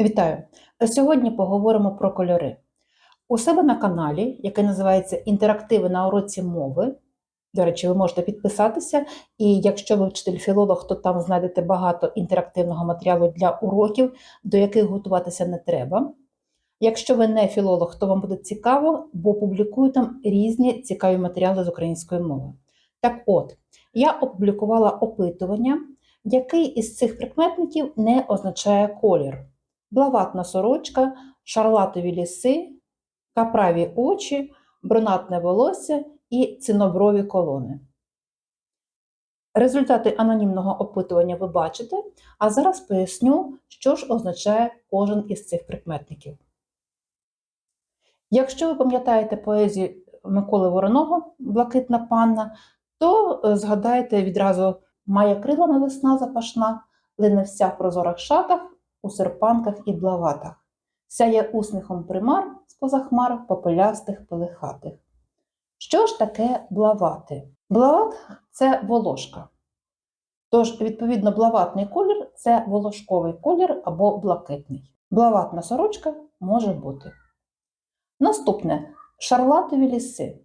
Вітаю! Сьогодні поговоримо про кольори. У себе на каналі, який називається Інтерактиви на уроці мови. До речі, ви можете підписатися, і якщо ви вчитель-філолог, то там знайдете багато інтерактивного матеріалу для уроків, до яких готуватися не треба. Якщо ви не філолог, то вам буде цікаво, бо публікую там різні цікаві матеріали з української мови. Так от, я опублікувала опитування, який із цих прикметників не означає колір блаватна сорочка, шарлатові ліси, каправі очі, брунатне волосся і циноброві колони. Результати анонімного опитування ви бачите, а зараз поясню, що ж означає кожен із цих прикметників. Якщо ви пам'ятаєте поезію Миколи Вороного Блакитна панна, то е, згадайте відразу має крилами весна запашна, лине вся в прозорих шатах, у серпанках і блаватах, сяє усміхом примар з-поза хмар попелястих пелихатих. Що ж таке блавати? Блават це волошка. Тож, відповідно, блаватний колір це волошковий колір або блакитний. Блаватна сорочка може бути. Наступне шарлатові ліси.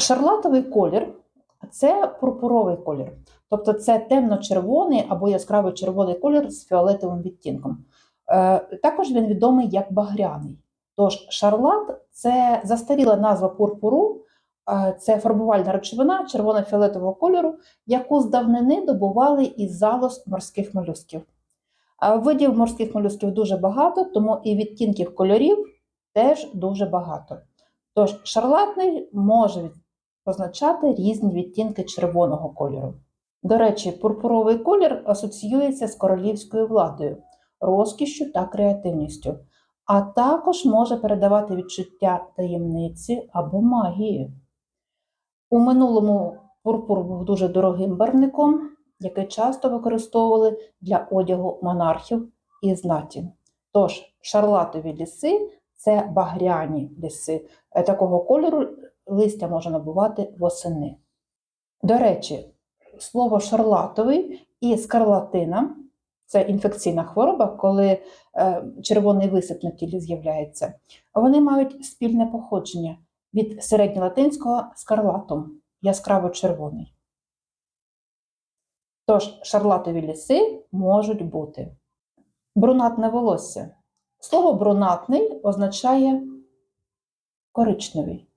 Шарлатовий колір це пурпуровий колір, тобто це темно-червоний або яскравий червоний колір з фіолетовим відтінком. Е, також він відомий як багряний. Тож шарлат це застаріла назва пурпуру, е, це фарбувальна речовина червоно-фіолетового кольору, яку з давнини добували із залоз морських молюсків. Видів морських молюсків дуже багато, тому і відтінків кольорів теж дуже багато. Тож шарлатний може позначати різні відтінки червоного кольору. До речі, пурпуровий колір асоціюється з королівською владою, розкішшю та креативністю, а також може передавати відчуття таємниці або магії. У минулому пурпур був дуже дорогим барвником, який часто використовували для одягу монархів і знаті. Тож, шарлатові ліси це багряні ліси. Е, такого кольору листя може набувати восени. До речі, слово шарлатовий і скарлатина це інфекційна хвороба, коли е, червоний висип на тілі з'являється. Вони мають спільне походження від середньолатинського скарлатум яскраво червоний. Тож, шарлатові ліси можуть бути. Брунатне волосся. Слово брунатний означає коричневий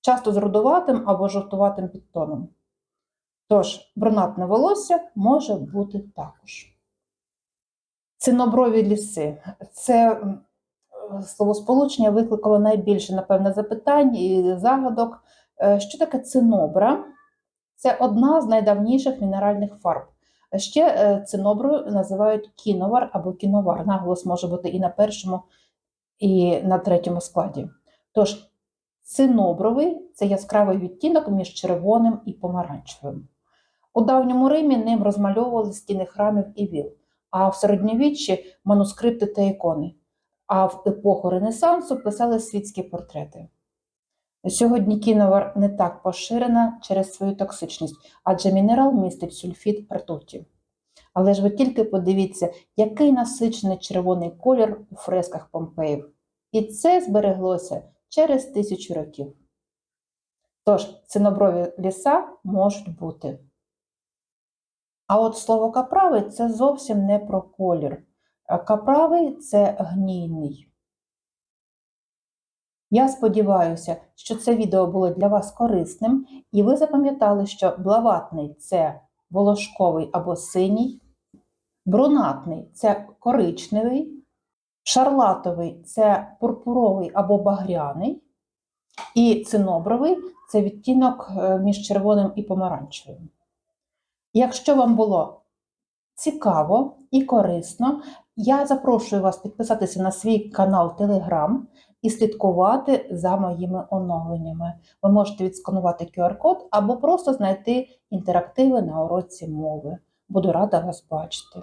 часто з рудуватим або жовтуватим підтоном. Тож, брунатне волосся може бути також. Циноброві ліси це словосполучення викликало найбільше, напевне, запитань і загадок. Е, що таке цинобра? Це одна з найдавніших мінеральних фарб. Ще е, циноброю називають кіновар або кіновар. Наголос може бути і на першому, і на третьому складі. Тож, Цинобровий це яскравий відтінок між червоним і помаранчевим. У давньому Римі ним розмальовували стіни храмів і віл, а в середньовіччі манускрипти та ікони, а в епоху Ренесансу писали світські портрети. Сьогодні кіновар не так поширена через свою токсичність, адже мінерал містить сульфід ртуті. Але ж ви тільки подивіться, який насичений червоний колір у фресках Помпеїв. І це збереглося через тисячу років. Тож, циноброві ліса можуть бути. А от слово каправий це зовсім не про колір. Каправий це гнійний. Я сподіваюся, що це відео було для вас корисним, і ви запам'ятали, що блаватний це волошковий або синій, брунатний це коричневий, Шарлатовий це пурпуровий або багряний, і цинобровий це відтінок е, між червоним і помаранчевим. Якщо вам було цікаво і корисно, я запрошую вас підписатися на свій канал Telegram і слідкувати за моїми оновленнями. Ви можете відсканувати QR-код або просто знайти інтерактиви на уроці мови. Буду рада вас бачити.